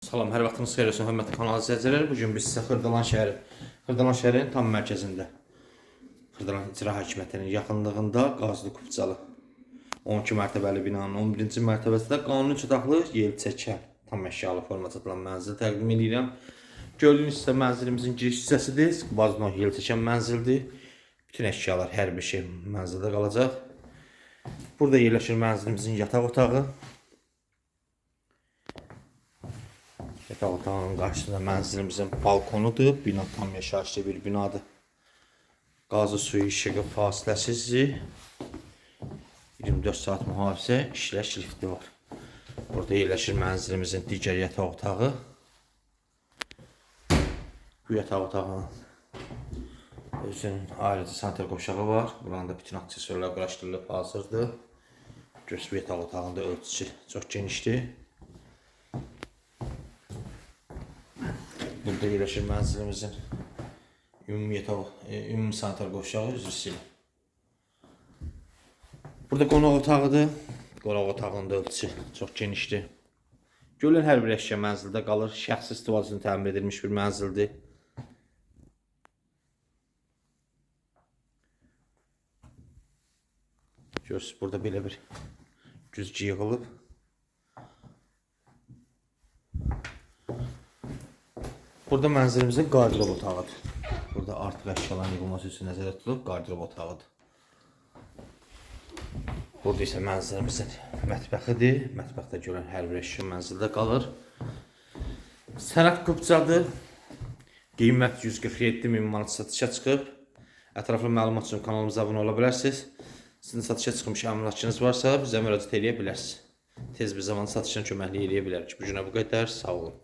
Salam, hər vaxtınız xeyir olsun, hörmətli kanal izləyicilər. Bu gün biz sizə Xırdalan şəhəri, Xırdalan şəhərinin tam mərkəzində, Xırdalan İcra Hakimiyyətinin yaxınlığında Qazlı Kupcalı 12 mərtəbəli binanın 11-ci mərtəbəsində qanuni çataqlı yel çəkən tam əşyalı formada satılan mənzil təqdim edirəm. Gördüyünüz isə mənzilimizin giriş hissəsidir. Bazno yel çəkən mənzildir. Bütün əşyalar, hər bir şey mənzildə qalacaq. Burada yerləşir mənzilimizin yataq otağı. Yataq otağının qarşısında mənzilimizin balkonudur. Bina tam yaşayışlı bir binadır. Qazı suyu işığı fasiləsizdir. 24 saat mühafizə işləş lifti var. Burada yerləşir mənzilimizin digər yataq otağı. Bu yataq otağının özünün ayrıca sanitar qoşağı var. Buranda bütün aksesuarlar quraşdırılıb hazırdır. Göz yataq otağında ölçüsü çox genişdir. Burada yerləşir mənzilimizin ümumi yataq, e, ümumi sanitar qoşağı üzrü ilə. Burada qonaq otağıdır. Qonaq otağının da ölçüsü çox genişdir. Görülən hər bir əşya mənzildə qalır. Şəxsi istifadə üçün təmin edilmiş bir mənzildir. Görürsünüz burada belə bir güzgü yığılıb. Burada mənzilimizin qardirob otağıdır. Burada artıq əşyaların yığılması üçün nəzərdə tutulub qardirob otağıdır. Burada isə mənzilimizin mətbəxidir. Mətbəxdə görən hər bir əşya mənzildə qalır. Sənət Qubcadır. Qiymət 147 min manat satışa çıxıb. Ətraflı məlumat üçün kanalımıza abunə ola bilərsiniz. Sizin satışa çıxmış əmlakınız varsa bizə müraciət edə bilərsiniz. Tez bir zamanda satışına köməklik edə bilərik. Bu günə bu qədər. Sağ olun.